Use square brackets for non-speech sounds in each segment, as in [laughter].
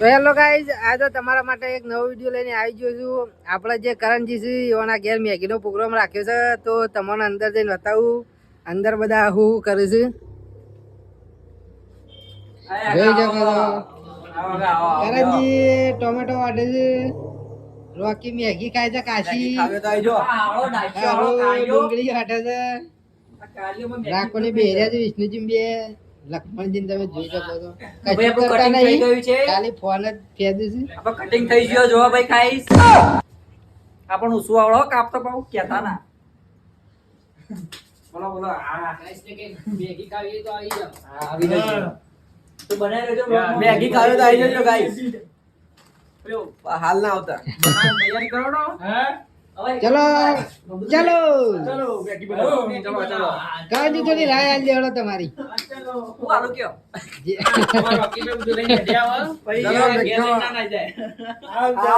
તો hello guys આજે તમારા માટે એક નવો વીડિયો લઈને આવી ગયો છું. આપણે જે કરણજી છે એના ઘેર મેગીનો પ્રોગ્રામ રાખ્યો છે. તો તમને અંદર જઈને બતાવું અંદર બધા હું હું કરે છે. જોઈ શકો છો કરણજી ટોમેટો વાટે છે. રોકી મેગી ખાય છે કાશી. ડુંગળી વાટે છે. રાખવાની બેર્યા છે વિષ્ણુજી બે. લક્ષ્મણજી તમે જોઈ શકો છો. ભાઈ, આપણું કરતા થઈ ગયું છે. ખાલી ફોન જ ફેદે છે. આપણે કટિંગ થઈ ગયો. જો ભાઈ ખાઈશ આપણ ઉસુ આવડો કાપતો પાઉ. કેતા ના બોલો બોલો. આ હા, આવી જજો. તો બનાવી લેજો. મેગી ખાવી તો આવી જજો ગાઈસ હાલ ના આવતા. તૈયારી કરો ને. ચલો ચલો. ચલો ચલો ચલો. કાંજી થોડી રાય આલી દેવડો તમારી.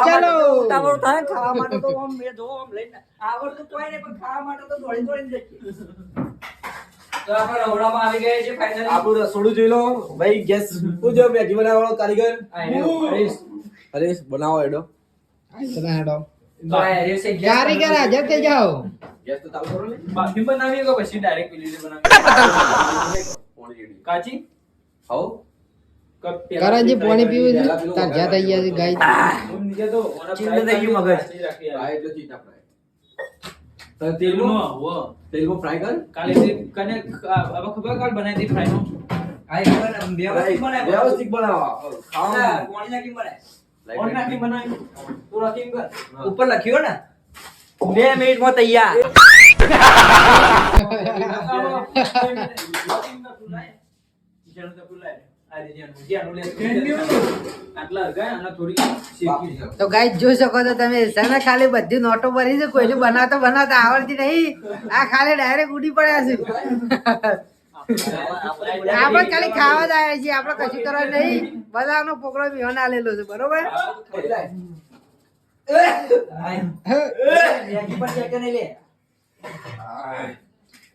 ચલો. ઉતાવળ થાય ખાવા માટે તો આમ મેં જો આમ લઈને. આવડતું તોય નહીં પણ ખાવા માટે તો દોડી દોડીને તો આપણે રવડામાં આવી ગયા છે finally. આપણું રસોડું જોઈ લો. ભાઈ ગેસ હું જો મેગી બનાવવાનો કારીગર? હરીશ. હરીશ બનાવો એડો તમે હેડો. Gas કારીગર હાજર થઈ જાઓ ગેસ તો ચાલુ કરો ને બાફી બનાવી કે પછી ડાયરેક્ટ પેલી રીતે બનાવી પોણી રેડી કાચી હાઉ કપ પેલા કરણજી try પાણી પીવું છે તાર થઈ ગયા છે ગાય તો ઓના થઈ ગયું મગજ. કાચી ફ્રાય યાર. એટલે ચીટા ફ્રાય તેલમાં તેલમાં હો. તેલમાં ફ્રાય કર કાલે કને આ- હવે ખબર કાલ બનાવી હતી ફ્રાય નો આ એક વ્યવસ્થિત બનાય. વ્યવસ્થિત બનાવો હા, ખાવા પાણી નાખીને બનાય. તું ઉપર લખ્યો ને. બે મિનિટમાં તૈયાર. આટલા હરગાય અને થોડી શેકી છે. તો ગાય જોઈ શકો છો તમે સને ખાલી બધી નોટો ભરી છે કોઈને બનાવતા બનાવતા આવડતી નહીં. આ ખાલી ડાયરેક્ટ ઉડી પડ્યા છે. આપણે ખાલી ખાવા જ આવ્યા છીએ કશું કરવા નહીં બધાનો પ્રોગ્રામ મિહન આલેલો છે બરોબર.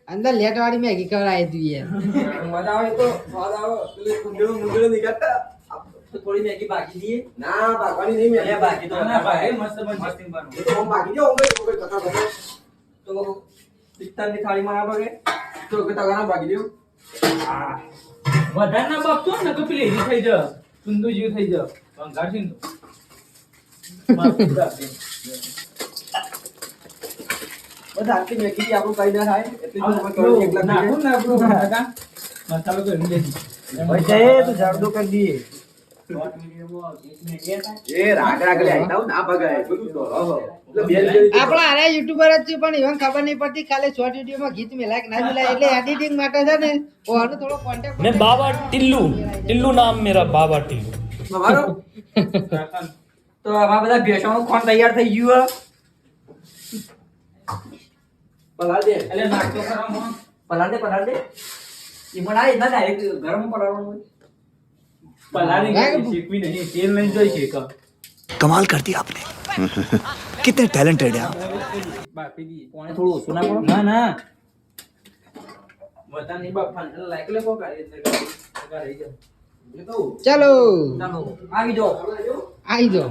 અંદર લેટ વાળી મેગી ખવડાવી દીધી મજા આવે થોડી મેગી બાકી દઈએ ના ભાગવાની નહીં મેગી બાકી તો ના, ભાઈ, ભાઈ મસ્ત બનશે. તો ભાગી જાઉં ભાઈ કોઈ કથા તો પિત્તળની થાળીમાં બગે તો કે તગારા બાકી દેવું વધારે ના બાપતો ને તો પેલી એવી થઈ જ સુંદુ જેવી થઈ જ ભંગાર છે તો. બસ આટલી મેગી આપણું કઈ ના થાય એટલી જ આ તમે કરો એક લાખ નાખું ને આપણું. મસાલો કરી. તો જરદો કરી દઈએ એ રાગ રાગ લે આઈ ના ભગાય બધું તો એટલે બે રીતે આપણા અરે યુટ્યુબર જ પણ એવા ખબર નહીં પડતી ખાલી શોર્ટ ગીત મેલાય ના મેલાય એટલે એડિટિંગ માટે છે બધા ભેસોનું ખોણ તૈયાર થઈ ગયું પલાળ દે. એટલે નાસ્તો કરવા પલાળ દે પલાળ ડાયરેક્ટ ગરમ પલાળવાનું કમાલ કરતી આપને કિતને ટેલેન્ટેડ હે આપ બાપી કોણે થોડું ઓછું ના ના ના વતનની બાપ ફન લાઈક લે કો કરી રહી જા ચાલો આવી જો આવી જો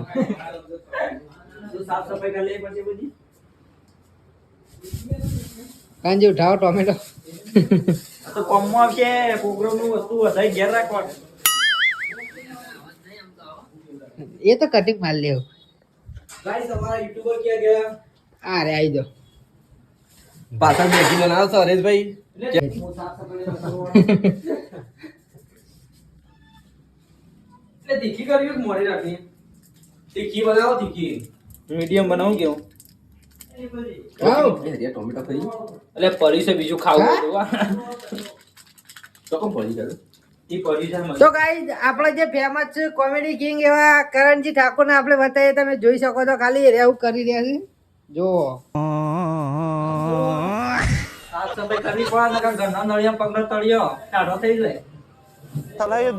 સાફ સફાઈ કરી લે પછી બધી કાંજી ઉઠાવો ટોમેટો તો કોમમાં આવશે પ્રોગ્રામનું વસ્તુ વધારે ઘેર રાખવાનું એ તો કટિંગ માર લેવું ગાઈસ અમારા યુટ્યુબર ક્યાં ગયા આ રે આવી જાઓ પાછળ મેગી બનાવો છો હરેશભાઈ હું સાફ સફાઈ કરવાનું. એટલે તીખી કરવી કે મોડી રાખવી તીખી બનાવો તીખી મીડિયમ બનાવું કેવું આવો. એ હરિયા ટોમેટો ખાઈ એટલે પડી છે બીજું ખાવું હા? હતું, હા. તો કોમ પડી ગયું ઈ પડી છે મને. તો ગાઈ આપણે જે ફેમસ કોમેડી કિંગ એવા કરણજી ઠાકોર ને આપણે બતાવીએ તમે જોઈ શકો છો ખાલી એવું કરી રહ્યા છે. જો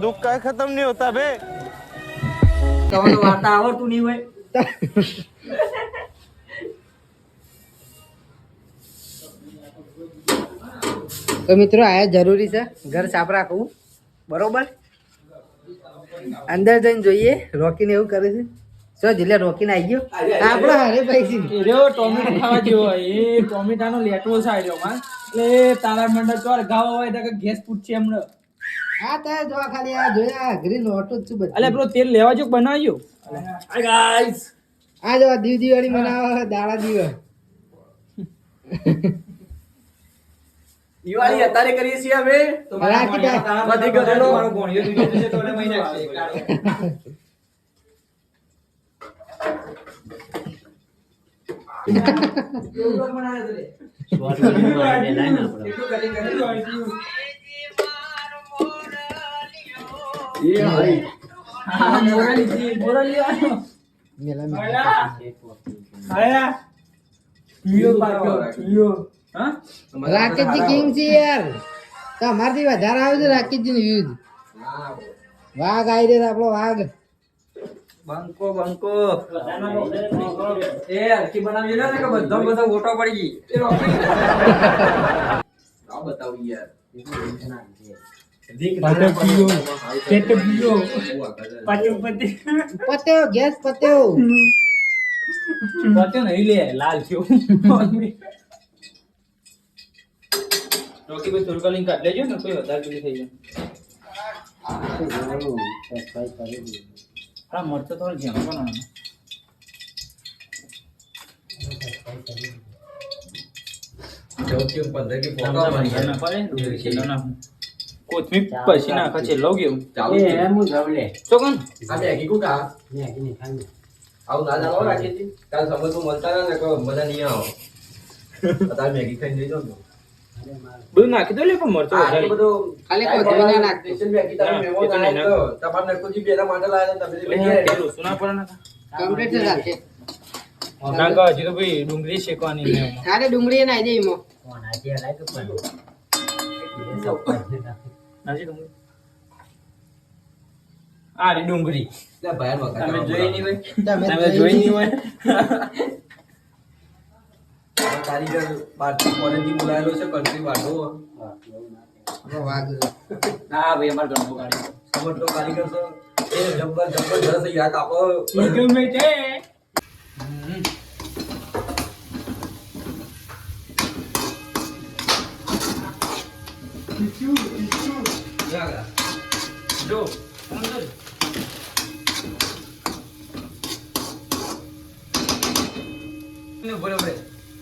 દુઃખ કઈ ખતમ નહીં હોતા બે તમને વાર્તા આવડતું નહીં હોય. તો મિત્રો આયા જરૂરી છે ઘર સાફ રાખવું. બરોબર? અંદર જઈને જોઈએ રોકીને એવું કરે છે. શું જીલે રોકીને આવી ગયો? આપણે હારે પૈસી રહ્યો ટોમેટો ખાવા જેવો એ ટોમેટાનો લેટવો છે આ માં. એટલે તારા મંડળ ચોર ગાવો હોય તો કે ગેસ પૂછશે હમણાં હા તારે જો ખાલી આ જોયા ઘરી લોટો જ અલે બધું. તેલ લેવા જો બનાવ્યો આ જો દીવ દિવાળી મનાવો દાડા દિવસ. દિવાળી અત્યારે કરીએ છીએ અમે. બધી ગધેડો. મારો ભોણિયો બીજો છે તો મહિને મોરલી આવ્યો. મેલા મેલા. રાકેશજી કિંગ છે યાર. તમારથી વધારે આવે છે રાકેશજી નું યુદ્ધ. વાઘ આવી રહ્યો છે આપણો વાઘ. બંકો બંકો. એ હરકી બનાવી ને કે બધા બધા ઓટો પડી ગઈ. આ બતાવું યાર. પાટો પીયો, પેટ પીયો. પાટો પતે. પત્યો ગેસ પત્યો. પત્યો નહીં લે, લાલ થયો. રોકી ભાઈ થોડુંક link કાઢ લેજો ને કોઈ વધારે પેલું થઈ જાય. હા મરતો થોડું જેમ ગયા. નાખું. કોથમીર પછી નાખે છે લઉં કેવું તો કોણ આવું ના જાણો રાખીએ છીએ કાલ સમજ મળતા ને મજા નહીં આવો. [laughs] મેગી ખાઈને જઈ જાઉં. બધું નાખી દો લે પણ મરચો આ વધારે. બધું ખાલી કોથમીર ના નાખતો. સ્ટેશન બે હા, મહેમાન તો તમારે નકુજી બેના માટે લાવ્યા તમે એટલે સુના પર ના કમ્પ્લીટ છે રાખે. કહો હજી તો ભાઈ ડુંગળી શેકવાની ને એમાં. અરે ડુંગળી ના દે નાખી. ડુંગળી. આ રી ડુંગળી. લે ભાઈ તમે જોઈ નહીં હોય? તમે તમે જોઈ નહીં હોય? [laughs] આ કારીગર બહારથી બોલાયેલો છે વાળો. આપણો હા ભાઈ અમાર ગાડી સમજતો કારીગર તો એ જબ્બર યાદ આપો. ગમે છે. જો અંદર. ને બરોબર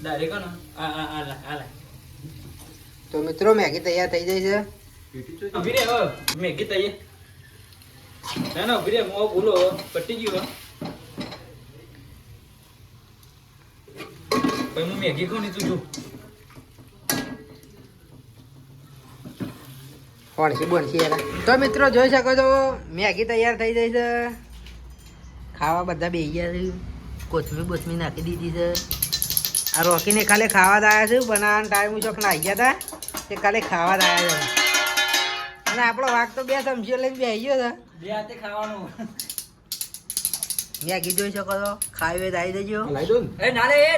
ડાયરેક્ટ ને આ આ આ લા આ લા તો મિત્રો મેગી તૈયાર થઈ જાય છે ઊભી રે હવે મેગી તૈયાર ના ના ઊભી રે મો ભૂલો પટી ગયો ભાઈ હું મેગી કોની તું જો કોણસી બોનસી યાર તો મિત્રો જોઈ શકો છો મેગી તૈયાર થઈ જાય છે ખાવા બધા બેહી ગયા છે કોથમીર બોથમીર નાખી દીધી છે આ રોકીને ખાલી ખાવા જ આવ્યા છે બનાવવાનો ટાઈમ ચોક આવી ગયા હતા તે ખાલી ખાવા જ આવ્યા છે. અને આપણો વાઘ તો બે ચમચીઓ લઈને બેસી ગયો હતા બે હાથે ખાવાનું. મેગી જોઈ શકો છો. ખાવી હોય આવી દેજો એ ના. રે એ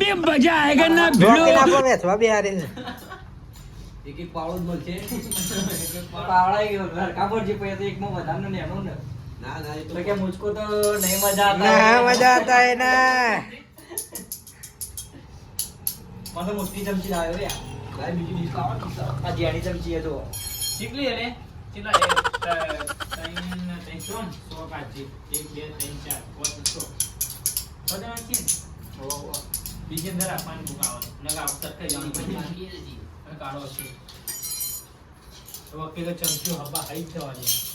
બે એક એક પાવડો જ મળશે. પાવડા એક હરખા પર જે પછી એકમાં વધારનો ને ના. ના એ તો તો કે મુझको તો નહીં મજા આતા ના મજા આતા હે ના. મને મોટી ચમચી લાવ્યો રે લાઈ બીજી ડીશ લાવો ને, ડીશ લાવો. આ જેણી ચમચી એ તો ચીકલી એને? ચીલા એક ત્રણ ત્રણ સો સો કાચી એક બે ત્રણ ચાર પાંચ બધા ને? બીજી અંદર આપવાની બુક આવે. નગર આપ સરખાઈ જવાનું પછી કાઢો છે. તો વખતે તો ચમચો હવા હાઈ જ થવાની.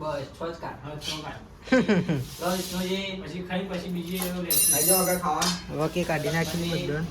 બસ છ જ કાઢ. હવે છ કાઢ. [laughs] પછી ખાઈ પછી બીજી રોકી કાઢી નાખી બધું.